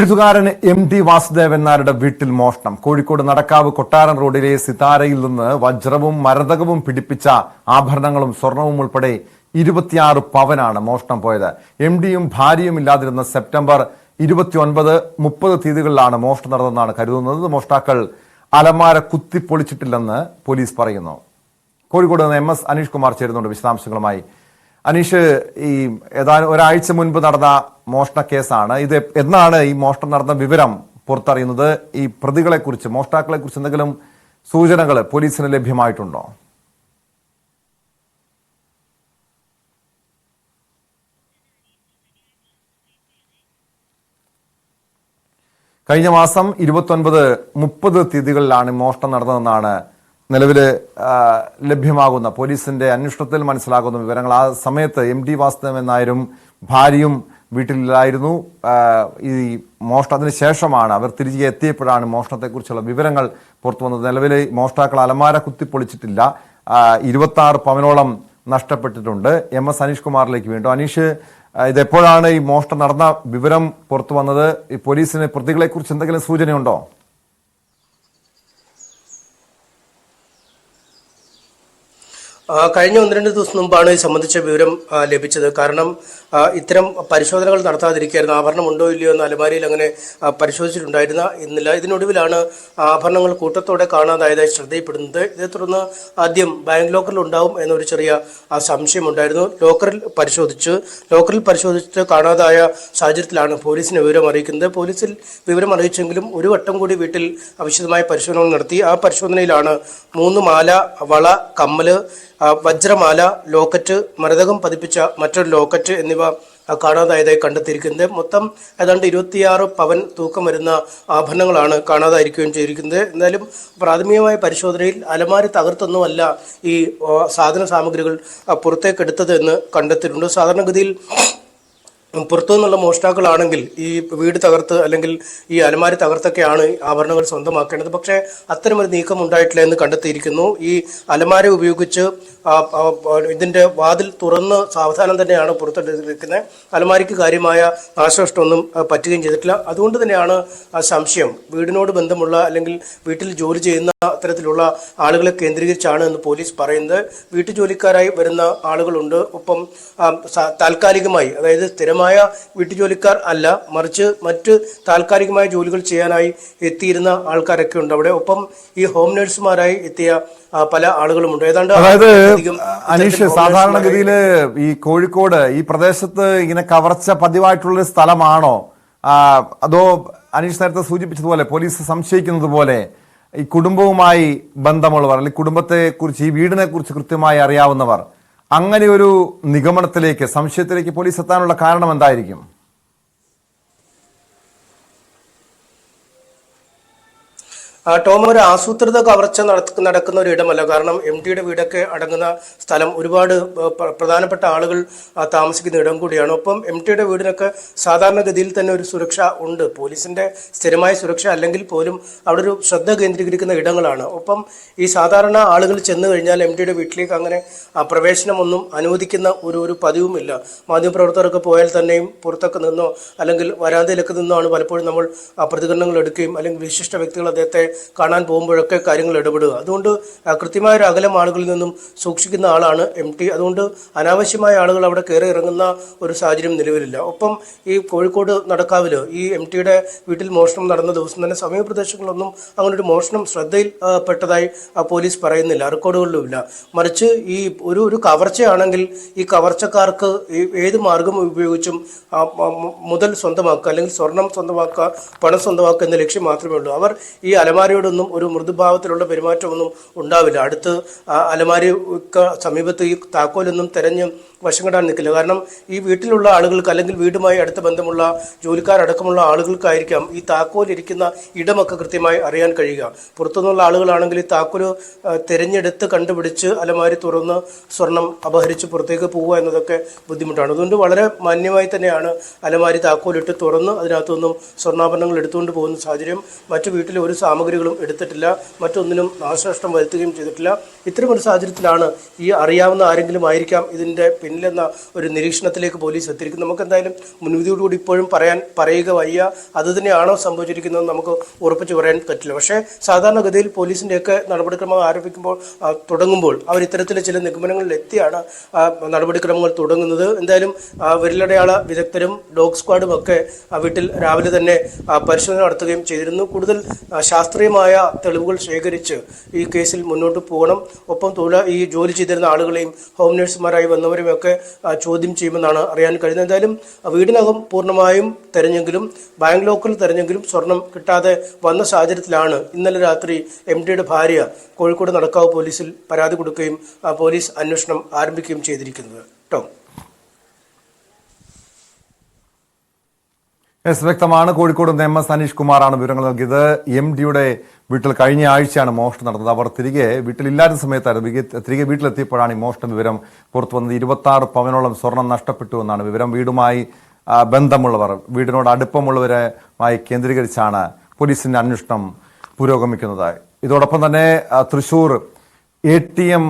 എഴുത്തുകാരൻ M T Vasudevan നായരുടെ വീട്ടിൽ മോഷണം. കോഴിക്കോട് നടക്കാവ് കൊട്ടാരൻ റോഡിലെ സിതാരയിൽ നിന്ന് വജ്രവും മരതകവും പിടിപ്പിച്ച ആഭരണങ്ങളും സ്വർണവും ഉൾപ്പെടെ ഇരുപത്തിയാറ് പവനാണ് മോഷണം പോയത്. എം ഡിയും ഭാര്യയും ഇല്ലാതിരുന്ന സെപ്റ്റംബർ ഇരുപത്തിയൊൻപത് മുപ്പത് തീയതികളിലാണ് മോഷണം നടന്നതെന്നാണ് കരുതുന്നത്. മോഷ്ടാക്കൾ അലമാര കുത്തിപ്പൊളിച്ചിട്ടില്ലെന്ന് പോലീസ് പറയുന്നു. കോഴിക്കോട് നിന്ന് എം എസ് അനീഷ് കുമാർ ചേരുന്നുണ്ട് വിശദാംശങ്ങളുമായി. അനീഷ് ഈ ഏതാനും ഒരാഴ്ച മുൻപ് നടന്ന മോഷണ കേസാണ്. ഇത് എന്നാണ് ഈ മോഷണം നടന്ന വിവരം പുറത്തറിയുന്നത്? ഈ പ്രതികളെ കുറിച്ച് മോഷ്ടാക്കളെ കുറിച്ച് എന്തെങ്കിലും സൂചനകൾ പോലീസിന് ലഭ്യമായിട്ടുണ്ടോ? കഴിഞ്ഞ മാസം ഇരുപത്തൊൻപത് മുപ്പത് തീയതികളിലാണ് മോഷണം നടന്നതെന്നാണ് നിലവിൽ ലഭ്യമാകുന്ന പോലീസിന്റെ അന്വേഷണത്തിൽ മനസ്സിലാകുന്ന വിവരങ്ങൾ. ആ സമയത്ത് എം ടി വാസുദേവൻ നായരും ഭാര്യയും വീട്ടിലില്ലായിരുന്നു. ഈ ഈ മോഷണത്തിന് ശേഷമാണ് അവർ തിരികെ എത്തിയപ്പോഴാണ് മോഷണത്തെക്കുറിച്ചുള്ള വിവരങ്ങൾ പുറത്തു വന്നത്. നിലവിലെ മോഷ്ടാക്കൾ അലമാര കുത്തിപ്പൊളിച്ചിട്ടില്ല. ഇരുപത്തി ആറ് പവനോളം നഷ്ടപ്പെട്ടിട്ടുണ്ട്. എം എസ് അനീഷ് കുമാറിലേക്ക് വീണ്ടും. അനീഷ് ഇതെപ്പോഴാണ് ഈ മോഷണം നടന്ന വിവരം പുറത്തു വന്നത്? ഈ പോലീസിന് പ്രതികളെക്കുറിച്ച് എന്തെങ്കിലും സൂചനയുണ്ടോ? കഴിഞ്ഞ ഒന്ന് രണ്ട് ദിവസം മുമ്പാണ് ഇത് സംബന്ധിച്ച വിവരം ലഭിച്ചത്. കാരണം ഇത്തരം പരിശോധനകൾ നടത്താതിരിക്കുകയായിരുന്നു ആഭരണം ഉണ്ടോ ഇല്ലയോ എന്ന് അലമാരിയിൽ അങ്ങനെ പരിശോധിച്ചിട്ടുണ്ടായിരുന്ന ഇന്നില്ല. ഇതിനൊടുവിലാണ് ആഭരണങ്ങൾ കൂട്ടത്തോടെ കാണാതായതായി ശ്രദ്ധയിൽപ്പെടുന്നത്. ഇതേ തുടർന്ന് ആദ്യം ബാങ്ക് ലോക്കറിൽ ഉണ്ടാവും എന്നൊരു ചെറിയ സംശയം സംശയമുണ്ടായിരുന്നു ലോക്കറിൽ പരിശോധിച്ച് ലോക്കറിൽ പരിശോധിച്ചിട്ട് കാണാതായ സാഹചര്യത്തിലാണ് പോലീസിന് വിവരം അറിയിക്കുന്നത്. പോലീസിൽ വിവരം അറിയിച്ചെങ്കിലും ഒരു വട്ടം കൂടി വീട്ടിൽ വിശദമായ പരിശോധനകൾ നടത്തി. ആ പരിശോധനയിലാണ് മൂന്ന് മാല വള കമ്മൽ വജ്രമാല ലോക്കറ്റ് മരതകം പതിപ്പിച്ച മറ്റൊരു ലോക്കറ്റ് എന്നിവ കാണാതായതായി കണ്ടെത്തിയിരിക്കുന്നത്. മൊത്തം ഏതാണ്ട് ഇരുപത്തിയാറ് പവൻ തൂക്കം വരുന്ന ആഭരണങ്ങളാണ് കാണാതായിരിക്കുകയും ചെയ്തിരിക്കുന്നത്. എന്നാലും പ്രാഥമികമായ പരിശോധനയിൽ അലമാരി തകർത്തൊന്നുമല്ല ഈ സാധന സാമഗ്രികൾ പുറത്തേക്കെടുത്തത് കണ്ടെത്തിയിട്ടുണ്ട്. സാധാരണഗതിയിൽ പുറത്തു നിന്നുള്ള മോഷ്ടാക്കളാണെങ്കിൽ ഈ വീട് തകർത്ത് അല്ലെങ്കിൽ ഈ അലമാരി തകർത്തൊക്കെയാണ് ആഭരണങ്ങൾ സ്വന്തമാക്കേണ്ടത്. പക്ഷേ അത്തരമൊരു നീക്കം ഉണ്ടായിട്ടില്ല എന്ന് കണ്ടെത്തിയിരിക്കുന്നു. ഈ അലമാര ഉപയോഗിച്ച് ഇതിന്റെ വാതിൽ തുറന്ന് സാവധാനം തന്നെയാണ് പുറത്തെടുത്തിരിക്കുന്നത്. അലമാരിക്ക് കാര്യമായ നാശനഷ്ടമൊന്നും പറ്റുകയും ചെയ്തിട്ടില്ല. അതുകൊണ്ട് തന്നെയാണ് സംശയം. വീടിനോട് ബന്ധമുള്ള അല്ലെങ്കിൽ വീട്ടിൽ ജോലി ചെയ്യുന്ന അത്തരത്തിലുള്ള ആളുകളെ കേന്ദ്രീകരിച്ചാണ് എന്ന് പോലീസ് പറയുന്നത്. വീട്ടുജോലിക്കാരായി വരുന്ന ആളുകളുണ്ട്. ഒപ്പം താൽക്കാലികമായി അതായത് സ്ഥിരമായ വീട്ടുജോലിക്കാർ അല്ല മറിച്ച് മറ്റ് താൽക്കാലികമായ ജോലികൾ ചെയ്യാനായി എത്തിയിരുന്ന ആൾക്കാരൊക്കെ ഉണ്ട്. അവിടെ ഒപ്പം ഈ ഹോം നഴ്സുമാരായി എത്തിയ പല ആളുകളുമുണ്ട്. ഏതാണ്ട് അതായത് അനീഷ് സാധാരണഗതിയിൽ ഈ കോഴിക്കോട് ഈ പ്രദേശത്ത് ഇങ്ങനെ കവർച്ച പതിവായിട്ടുള്ള സ്ഥലമാണോ? അതോ അനീഷ് നേരത്തെ സൂചിപ്പിച്ചതുപോലെ പോലീസ് സംശയിക്കുന്നത് പോലെ ഈ കുടുംബവുമായി ബന്ധമുള്ളവർ അല്ലെങ്കിൽ കുടുംബത്തെ കുറിച്ച് ഈ വീടിനെ കുറിച്ച് കൃത്യമായി അറിയാവുന്നവർ അങ്ങനെ ഒരു നിഗമനത്തിലേക്ക് സംശയത്തിലേക്ക് പോലീസ് എത്താനുള്ള കാരണം എന്തായിരിക്കും? ടോം ഒരു ആസൂത്രിത കവർച്ച നടക്ക- നടക്കുന്ന ഒരു ഇടമല്ല. കാരണം എം ടിയുടെ വീടൊക്കെ അടങ്ങുന്ന സ്ഥലം ഒരുപാട് പ്രധാനപ്പെട്ട ആളുകൾ താമസിക്കുന്ന ഇടം കൂടിയാണ്. ഒപ്പം എം ടിയുടെ വീടിനൊക്കെ സാധാരണഗതിയിൽ തന്നെ ഒരു സുരക്ഷ ഉണ്ട്. പോലീസിന്റെ സ്ഥിരമായ സുരക്ഷ അല്ലെങ്കിൽ പോലും അവിടെ ഒരു ശ്രദ്ധ കേന്ദ്രീകരിക്കുന്ന ഇടങ്ങളാണ്. ഒപ്പം ഈ സാധാരണ ആളുകൾ ചെന്ന് കഴിഞ്ഞാൽ എം ടിയുടെ വീട്ടിലേക്ക് അങ്ങനെ പ്രവേശനമൊന്നും അനുവദിക്കുന്ന ഒരു ഒരു പതിവുമില്ല. മാധ്യമപ്രവർത്തകരൊക്കെ പോയാൽ തന്നെയും പുറത്തൊക്കെ നിന്നോ അല്ലെങ്കിൽ വരാന്തയിലൊക്കെ നിന്നോ ആണ് പലപ്പോഴും നമ്മൾ പ്രതികരണങ്ങൾ എടുക്കുകയും അല്ലെങ്കിൽ വിശിഷ്ട വ്യക്തികൾ അദ്ദേഹത്തെ കാണാൻ പോകുമ്പോഴൊക്കെ കാര്യങ്ങൾ ഇടപെടുക. അതുകൊണ്ട് കൃത്യമായ ഒരു അകലം ആളുകളിൽ നിന്നും സൂക്ഷിക്കുന്ന ആളാണ് എം ടി. അതുകൊണ്ട് അനാവശ്യമായ ആളുകൾ അവിടെ കയറി ഇറങ്ങുന്ന ഒരു സാഹചര്യം നിലവിലില്ല. ഒപ്പം ഈ കോഴിക്കോട് നടക്കാവിൽ ഈ എം ടിയുടെ വീട്ടിൽ മോഷണം നടന്ന ദിവസം തന്നെ സമീപ പ്രദേശങ്ങളിലൊന്നും അങ്ങനെ ഒരു മോഷണം ശ്രദ്ധയിൽ പെട്ടതായി പോലീസ് പറയുന്നില്ല. റെക്കോർഡുകളിലുമില്ല. മറിച്ച് ഈ ഒരു ഒരു കവർച്ചയാണെങ്കിൽ ഈ കവർച്ചക്കാർക്ക് ഏത് മാർഗം ഉപയോഗിച്ചും മുതൽ സ്വന്തമാക്കുക അല്ലെങ്കിൽ സ്വർണം സ്വന്തമാക്കുക പണം സ്വന്തമാക്കുക എന്ന ലക്ഷ്യം മാത്രമേ ഉള്ളൂ. അവർ ഈ അലമാരിയോടൊന്നും ഒരു മൃദുഭാവത്തിലുള്ള പെരുമാറ്റമൊന്നും ഉണ്ടാവില്ല. അടുത്ത് അലമാരി സമീപത്ത് ഈ താക്കോലൊന്നും തെരഞ്ഞ് വശം കെടാൻ നിൽക്കില്ല. കാരണം ഈ വീട്ടിലുള്ള ആളുകൾക്ക് അല്ലെങ്കിൽ വീടുമായി അടുത്ത ബന്ധമുള്ള ജോലിക്കാരടക്കമുള്ള ആളുകൾക്കായിരിക്കാം ഈ താക്കോൽ ഇരിക്കുന്ന ഇടമൊക്കെ കൃത്യമായി അറിയാൻ കഴിയുക. പുറത്തുനിന്നുള്ള ആളുകളാണെങ്കിൽ ഈ താക്കോൽ ആ, തിരഞ്ഞെടുത്ത് കണ്ടുപിടിച്ച് അലമാരി തുറന്ന് സ്വർണം അപഹരിച്ച് പുറത്തേക്ക് പോവുക എന്നതൊക്കെ ബുദ്ധിമുട്ടാണ്. അതുകൊണ്ട് വളരെ മാന്യമായി തന്നെയാണ് അലമാരി താക്കോലിട്ട് തുറന്ന് അതിനകത്തുനിന്നും സ്വർണാഭരണങ്ങൾ എടുത്തുകൊണ്ട് പോകുന്ന സാഹചര്യം മറ്റു വീട്ടിലെ ഒരു സാമഗ്രികളും എടുത്തിട്ടില്ല മറ്റൊന്നിനും നാശനഷ്ടം വരുത്തുകയും ചെയ്തിട്ടില്ല. ഇത്തരമൊരു സാഹചര്യത്തിലാണ് ഈ അറിയാവുന്ന ആരെങ്കിലും ആയിരിക്കാം ഇതിന്റെ പിന്നിലെന്ന ഒരു നിരീക്ഷണത്തിലേക്ക് പോലീസ് എത്തിയിരിക്കുന്നത്. നമുക്ക് എന്തായാലും മുൻവിധിയോടുകൂടി ഇപ്പോഴും പറയാൻ പറയുക വയ്യ. അത് തന്നെയാണോ സംഭവിച്ചിരിക്കുന്നത് നമുക്ക് ഉറപ്പിച്ച് പറയാൻ പറ്റില്ല. പക്ഷേ സാധാരണഗതിയിൽ പോലീസിന്റെയൊക്കെ നടപടിക്രമം ആരംഭിക്കുമ്പോൾ തുടങ്ങുമ്പോൾ അവർ ഇത്തരത്തിലെ ചില ആ, നടപടിക്രമങ്ങൾ തുടങ്ങുന്നത്. എന്തായാലും വിരലടയാള വിദഗ്ധരും ഡോഗ് സ്ക്വാഡും ഒക്കെ വീട്ടിൽ രാവിലെ തന്നെ പരിശോധന നടത്തുകയും ചെയ്തിരുന്നു. കൂടുതൽ ആ, ശാസ്ത്രീയമായ തെളിവുകൾ ശേഖരിച്ച് ഈ കേസിൽ മുന്നോട്ട് പോകണം. ഒപ്പം തൊഴിൽ ഈ ജോലി ചെയ്തിരുന്ന ആളുകളെയും ഹോം നഴ്സുമാരായി വന്നവരെയും ഒക്കെ ചോദ്യം ചെയ്യുമെന്നാണ് അറിയാൻ കഴിയുന്നത്. എന്തായാലും വീടിനകം പൂർണമായും തെരഞ്ഞെങ്കിലും ബാങ്ക് ലോക്കൽ തെരഞ്ഞെങ്കിലും സ്വർണം കിട്ടാതെ വന്ന സാഹചര്യത്തിലാണ് ഇന്നലെ രാത്രി എം ഡിയുടെ ഭാര്യ കോഴിക്കോട് നടക്കാവ് പോലീസിൽ പരാതി കൊടുക്കുകയും പോലീസ് അന്വേഷണം ആരംഭിക്കുകയും ചെയ്തിരിക്കുന്നത്. കേട്ടോ. എസ് വ്യക്തമാണ്. കോഴിക്കോട് എം എസ് അനീഷ് കുമാറാണ് വിവരങ്ങൾ നൽകിയത്. എം ഡിയുടെ വീട്ടിൽ കഴിഞ്ഞ ആഴ്ചയാണ് മോഷണം നടന്നത്. അവർ തിരികെ വീട്ടിലില്ലാത്ത സമയത്തായിരുന്നു. തിരികെ- വീട്ടിലെത്തിയപ്പോഴാണ് ഈ മോഷണ വിവരം പുറത്തു വന്നത്. ഇരുപത്തി ആറ് പവനോളം സ്വർണം നഷ്ടപ്പെട്ടു എന്നാണ് വിവരം. വീടുമായി ബന്ധമുള്ളവർ വീടിനോട് അടുപ്പമുള്ളവരുമായി കേന്ദ്രീകരിച്ചാണ് പോലീസിന്റെ അന്വേഷണം പുരോഗമിക്കുന്നത്. ഇതോടൊപ്പം തന്നെ തൃശൂർ എ ടി എം